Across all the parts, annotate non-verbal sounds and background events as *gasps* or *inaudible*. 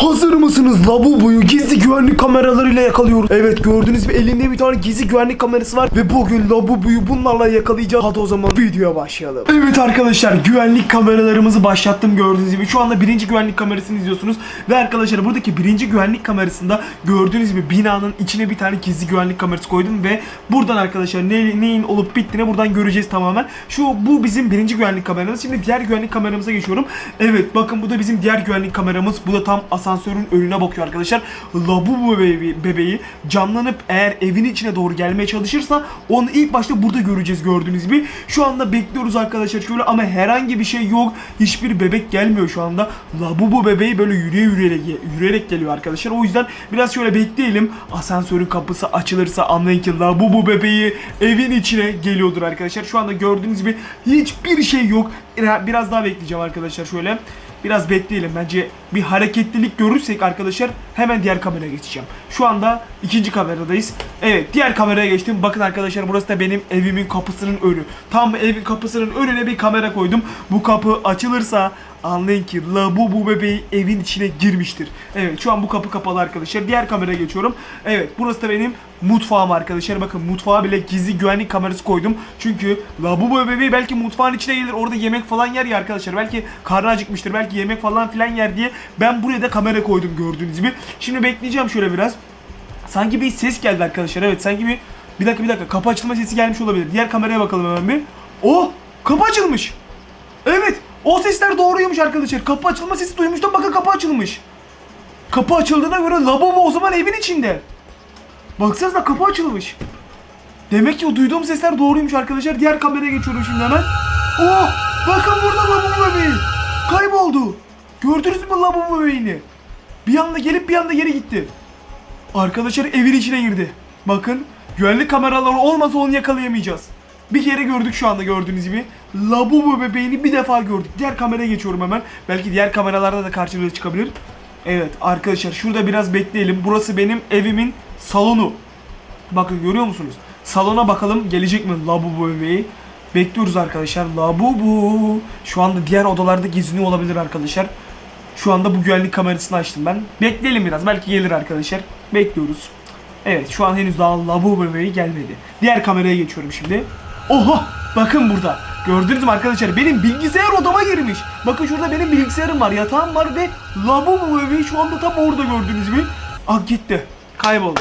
Hazır mısınız? Labubu'yu gizli güvenlik kameralarıyla yakalıyoruz. Evet gördüğünüz gibi elinde bir tane gizli güvenlik kamerası var. Ve bugün Labubu'yu bunlarla yakalayacağız. Hadi o zaman videoya başlayalım. Evet arkadaşlar güvenlik kameralarımızı başlattım gördüğünüz gibi. Şu anda birinci güvenlik kamerasını izliyorsunuz. Ve arkadaşlar buradaki birinci güvenlik kamerasında gördüğünüz gibi binanın içine bir tane gizli güvenlik kamerası koydum. Ve buradan arkadaşlar ne, neyin olup bittiğini buradan göreceğiz tamamen. Şu bu bizim birinci güvenlik kameramız. Şimdi diğer güvenlik kameramıza geçiyorum. Evet bakın bu da bizim diğer güvenlik kameramız. Bu da tam asansörün önüne bakıyor arkadaşlar. Labubu bebeği, bebeği canlanıp eğer evin içine doğru gelmeye çalışırsa onu ilk başta burada göreceğiz gördüğünüz gibi. Şu anda bekliyoruz arkadaşlar şöyle ama herhangi bir şey yok. Hiçbir bebek gelmiyor şu anda. Labubu bebeği böyle yürüye yürüyerek, yürüyerek geliyor arkadaşlar. O yüzden biraz şöyle bekleyelim. Asansörün kapısı açılırsa anlayın ki Labubu bebeği evin içine geliyordur arkadaşlar. Şu anda gördüğünüz gibi hiçbir şey yok. Biraz daha bekleyeceğim arkadaşlar şöyle. Biraz bekleyelim. Bence bir hareketlilik görürsek arkadaşlar hemen diğer kameraya geçeceğim. Şu anda ikinci kameradayız. Evet diğer kameraya geçtim. Bakın arkadaşlar burası da benim evimin kapısının önü. Tam evin kapısının önüne bir kamera koydum. Bu kapı açılırsa anlayın ki Labubu bebeği evin içine girmiştir. Evet şu an bu kapı kapalı arkadaşlar. Diğer kameraya geçiyorum. Evet burası da benim mutfağım arkadaşlar. Bakın mutfağa bile gizli güvenlik kamerası koydum. Çünkü Labubu bebeği belki mutfağın içine gelir. Orada yemek falan yer ya arkadaşlar. Belki karnı acıkmıştır. Belki yemek falan filan yer diye ben buraya da kamera koydum gördüğünüz gibi. Şimdi bekleyeceğim şöyle biraz. Sanki bir ses geldi arkadaşlar. Evet sanki bir bir dakika bir dakika kapı açılma sesi gelmiş olabilir. Diğer kameraya bakalım hemen bir. Oh kapı açılmış. Evet o sesler doğruymuş arkadaşlar. Kapı açılma sesi duymuştum. Bakın kapı açılmış. Kapı açıldığına göre lavabo o zaman evin içinde. Baksanıza kapı açılmış. Demek ki o duyduğum sesler doğruymuş arkadaşlar. Diğer kameraya geçiyorum şimdi hemen. Oh! Bakın burada lavabo bebeği. Kayboldu. Gördünüz mü lavabo bebeğini? Bir anda gelip bir anda geri gitti. Arkadaşlar evin içine girdi. Bakın güvenlik kameraları olmasa onu yakalayamayacağız. Bir kere gördük şu anda gördüğünüz gibi. Labubu bebeğini bir defa gördük. Diğer kameraya geçiyorum hemen. Belki diğer kameralarda da karşımıza çıkabilir. Evet arkadaşlar şurada biraz bekleyelim. Burası benim evimin salonu. Bakın görüyor musunuz? Salona bakalım gelecek mi Labubu bebeği? Bekliyoruz arkadaşlar. Labubu. Şu anda diğer odalarda geziniyor olabilir arkadaşlar. Şu anda bu güvenlik kamerasını açtım ben. Bekleyelim biraz. Belki gelir arkadaşlar. Bekliyoruz. Evet şu an henüz daha Labubu bebeği gelmedi. Diğer kameraya geçiyorum şimdi. Oha! Bakın burada. Gördünüz mü arkadaşlar? Benim bilgisayar odama girmiş. Bakın şurada benim bilgisayarım var, yatağım var ve Labubu bebeği şu anda tam orada gördüğünüz gibi. Ah gitti. Kayboldu.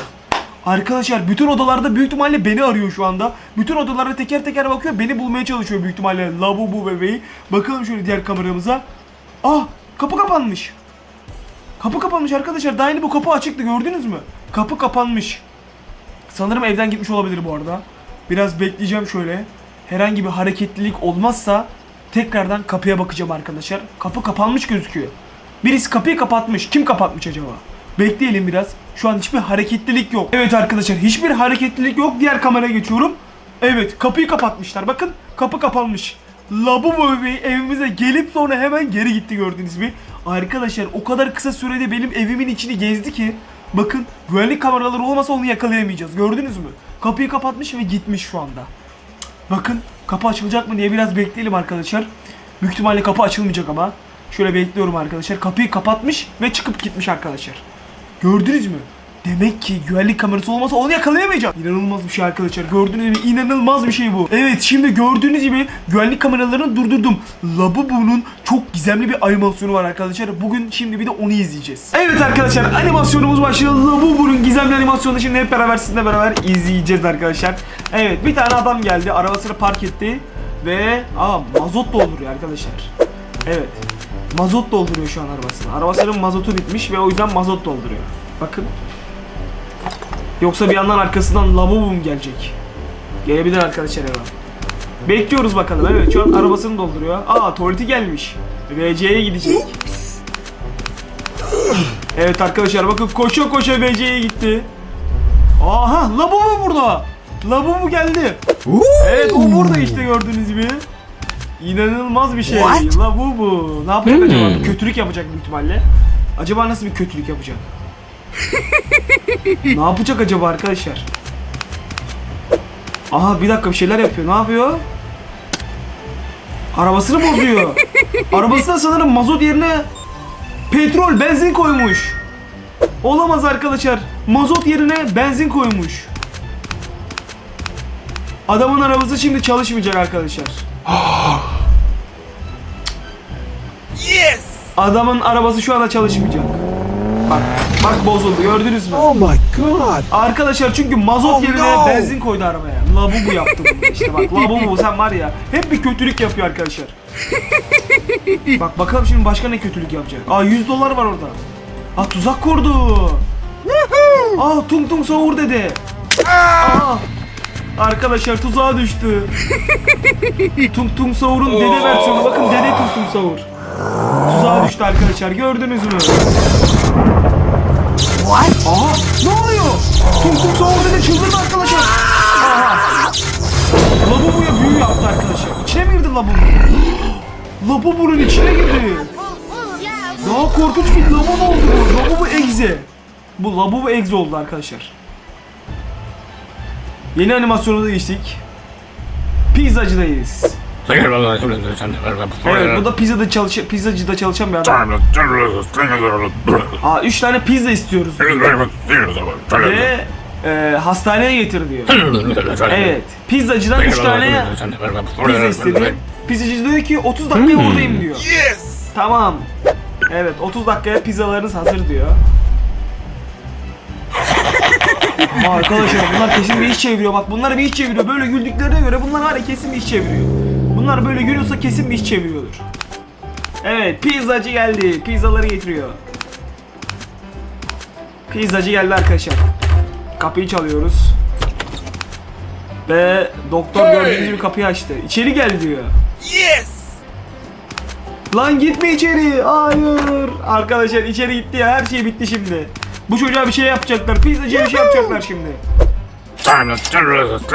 Arkadaşlar bütün odalarda büyük ihtimalle beni arıyor şu anda. Bütün odalara teker teker bakıyor. Beni bulmaya çalışıyor büyük ihtimalle Labubu bebeği. Bakalım şöyle diğer kameramıza. Ah kapı kapanmış. Kapı kapanmış arkadaşlar. Daha yeni bu kapı açıktı gördünüz mü? Kapı kapanmış. Sanırım evden gitmiş olabilir bu arada. Biraz bekleyeceğim şöyle. Herhangi bir hareketlilik olmazsa tekrardan kapıya bakacağım arkadaşlar. Kapı kapanmış gözüküyor. Birisi kapıyı kapatmış. Kim kapatmış acaba? Bekleyelim biraz. Şu an hiçbir hareketlilik yok. Evet arkadaşlar hiçbir hareketlilik yok. Diğer kameraya geçiyorum. Evet kapıyı kapatmışlar. Bakın kapı kapanmış. Labubu bebeği evimize gelip sonra hemen geri gitti gördüğünüz gibi. Arkadaşlar o kadar kısa sürede benim evimin içini gezdi ki. Bakın güvenlik kameraları olmasa onu yakalayamayacağız. Gördünüz mü? Kapıyı kapatmış ve gitmiş şu anda. Bakın kapı açılacak mı diye biraz bekleyelim arkadaşlar. Büyük ihtimalle kapı açılmayacak ama. Şöyle bekliyorum arkadaşlar. Kapıyı kapatmış ve çıkıp gitmiş arkadaşlar. Gördünüz mü? Demek ki güvenlik kamerası olmasa onu yakalayamayacağım. İnanılmaz bir şey arkadaşlar. Gördüğünüz gibi inanılmaz bir şey bu. Evet şimdi gördüğünüz gibi güvenlik kameralarını durdurdum. Labubu'nun çok gizemli bir animasyonu var arkadaşlar. Bugün şimdi bir de onu izleyeceğiz. Evet arkadaşlar animasyonumuz başlıyor. Labubu'nun gizemli animasyonunu şimdi hep beraber sizinle beraber izleyeceğiz arkadaşlar. Evet bir tane adam geldi. Arabasını park etti. Ve aa mazot dolduruyor arkadaşlar. Evet. Mazot dolduruyor şu an arabasına. Arabasının mazotu bitmiş ve o yüzden mazot dolduruyor. Bakın. Yoksa bir yandan arkasından lavabom gelecek. Gelebilir arkadaşlar eve. Bekliyoruz bakalım. Evet şu an arabasını dolduruyor. Aa tuvaleti gelmiş. VC'ye gidecek. Evet arkadaşlar bakın koşa koşa VC'ye gitti. Aha lavabo burada. Lavabo geldi. Evet o burada işte gördüğünüz gibi. İnanılmaz bir şey. What? Lavabo. Ne yapacak acaba? Hmm. Kötülük yapacak büyük ihtimalle. Acaba nasıl bir kötülük yapacak? *laughs* ne yapacak acaba arkadaşlar? Aha bir dakika bir şeyler yapıyor. Ne yapıyor? Arabasını bozuyor. *laughs* Arabasına sanırım mazot yerine petrol benzin koymuş. Olamaz arkadaşlar. Mazot yerine benzin koymuş. Adamın arabası şimdi çalışmayacak arkadaşlar. *gasps* Yes! Adamın arabası şu anda çalışmayacak. Bak, bak bozuldu gördünüz mü? Oh my god! Arkadaşlar çünkü mazot Oh yerine no. benzin koydu arabaya. Labubu yaptı bunu işte bak. *laughs* Labubu sen var ya hep bir kötülük yapıyor arkadaşlar. bak bakalım şimdi başka ne kötülük yapacak. Aa 100 dolar var orada. Aa tuzak kurdu. Aa tung tung savur dedi. Aa. Arkadaşlar tuzağa düştü. *laughs* tung tung savurun dede versiyonu. Bakın dede tung tung savur. Tuzağa düştü arkadaşlar gördünüz mü? What? Aha ne oluyor? Tung savur dede çıldırdı arkadaşlar. Aha. Labubu'ya büyü yaptı arkadaşlar. İçine mi girdi Labubu? Labubu'nun içine girdi. Daha korkunç bir Labubu oldu bu. Labubu egze. Bu Labubu egze oldu arkadaşlar. Yeni animasyonu da geçtik. Pizzacıdayız. Evet bu da pizzada çalış pizzacıda çalışan bir adam. Aa 3 tane pizza istiyoruz ve e, hastaneye getir diyor. Evet. Pizzacıdan 3 tane pizza istedi. Pizzacı diyor ki 30 dakikaya oradayım diyor. Yes! Tamam. Evet 30 dakikaya pizzalarınız hazır diyor. *laughs* Ama arkadaşlar bunlar kesin bir iş çeviriyor. Bak bunlar bir iş çeviriyor. Böyle güldüklerine göre bunlar var ya kesin bir iş çeviriyor. Bunlar böyle gülüyorsa kesin bir iş çeviriyordur. Evet pizzacı geldi. Pizzaları getiriyor. Pizzacı geldi arkadaşlar. Kapıyı çalıyoruz. Ve doktor gördüğünüz gibi kapıyı açtı. İçeri gel diyor. Yes! Lan gitme içeri. Hayır. Arkadaşlar içeri gitti ya. Her şey bitti şimdi. Bu çocuğa bir şey yapacaklar. Pizzacıya bir şey yapacaklar şimdi.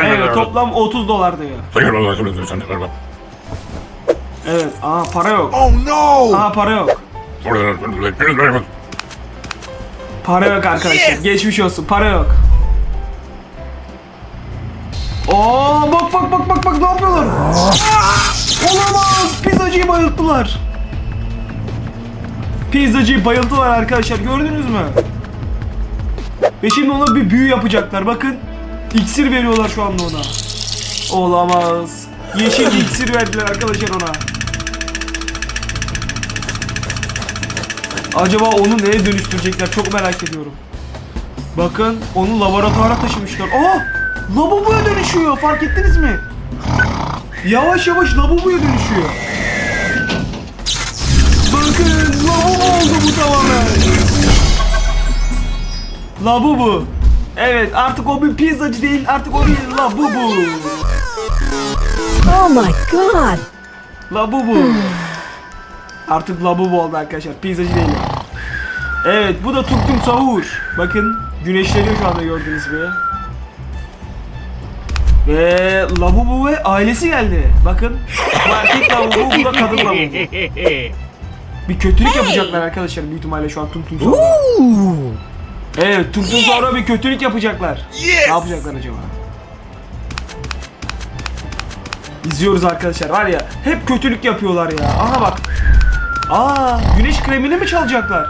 Evet toplam 30 dolar diyor. Evet. Aa para yok. Oh no! Aa para yok. Para yok arkadaşlar. Yes! Geçmiş olsun. Para yok. Oo bak bak bak bak bak ne yapıyorlar? Olamaz. Pizzacıyı bayılttılar. Pizzacıyı bayılttılar arkadaşlar. Gördünüz mü? Ve şimdi ona bir büyü yapacaklar. Bakın. İksir veriyorlar şu anda ona. Olamaz. Yeşil iksir verdiler arkadaşlar ona. Acaba onu neye dönüştürecekler çok merak ediyorum. Bakın onu laboratuvara taşımışlar. Aa! Lavaboya dönüşüyor fark ettiniz mi? Yavaş yavaş lavaboya dönüşüyor. Bakın lavabo oldu bu tamamen. Labubu. Evet artık o bir pizzacı değil artık o bir labubu. Oh my god! Labubu. *sighs* Artık labubu oldu arkadaşlar. Pizzacı değil. Evet bu da Tuk Tuk Sahur. Bakın güneşleniyor şu anda gördüğünüz gibi. Ve Labubu ve ailesi geldi. Bakın. Bu erkek Labubu bu da kadın Labubu. Bir kötülük yapacaklar arkadaşlar büyük ihtimalle şu an Tuk Tuk Sahur'a. Evet Tuk Tuk Sahur'a bir kötülük yapacaklar. Yes! Ne yapacaklar acaba? İzliyoruz arkadaşlar var ya hep kötülük yapıyorlar ya. Aha bak. Aa güneş kremini mi çalacaklar?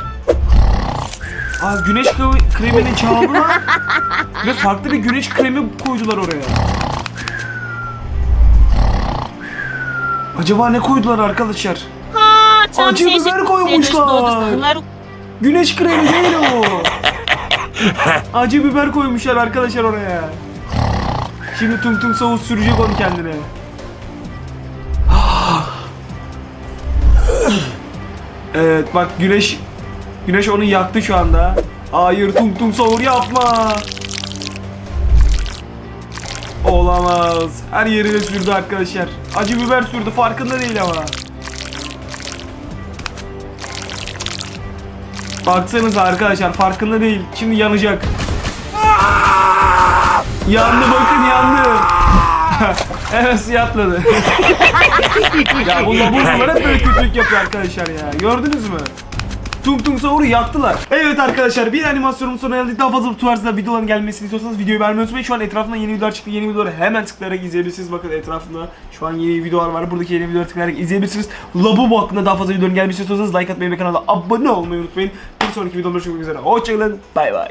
Aa güneş kre- kremini çaldılar ve farklı bir güneş kremi koydular oraya. Acaba ne koydular arkadaşlar? Ha, tam Acı şey biber koymuşlar. Bunlar Güneş kremi değil o. Acı biber koymuşlar arkadaşlar oraya. Şimdi tung tung savuz sürecek onu kendine. Evet bak güneş Güneş onu yaktı şu anda. Hayır tung tung savur yapma. Olamaz. Her yerine sürdü arkadaşlar. Acı biber sürdü farkında değil ama. Baksanıza arkadaşlar farkında değil. Şimdi yanacak. yandı bakın yandı. *laughs* evet suya atladı. *laughs* ya bu labubular hep böyle kötülük yapıyor arkadaşlar ya. Gördünüz mü? Tung Tung Saur'u yaktılar. Evet arkadaşlar bir animasyonun sonuna geldik. Daha fazla bu tarzda videoların gelmesini istiyorsanız videoyu beğenmeyi unutmayın. Şu an etrafında yeni videolar çıktı. Yeni videoları hemen tıklayarak izleyebilirsiniz. Bakın etrafında şu an yeni videolar var. Buradaki yeni videoları tıklayarak izleyebilirsiniz. Labubu hakkında daha fazla videoların gelmesini istiyorsanız like atmayı ve kanala abone olmayı unutmayın. Bir sonraki videomda görüşmek üzere. Hoşçakalın. Bay bay.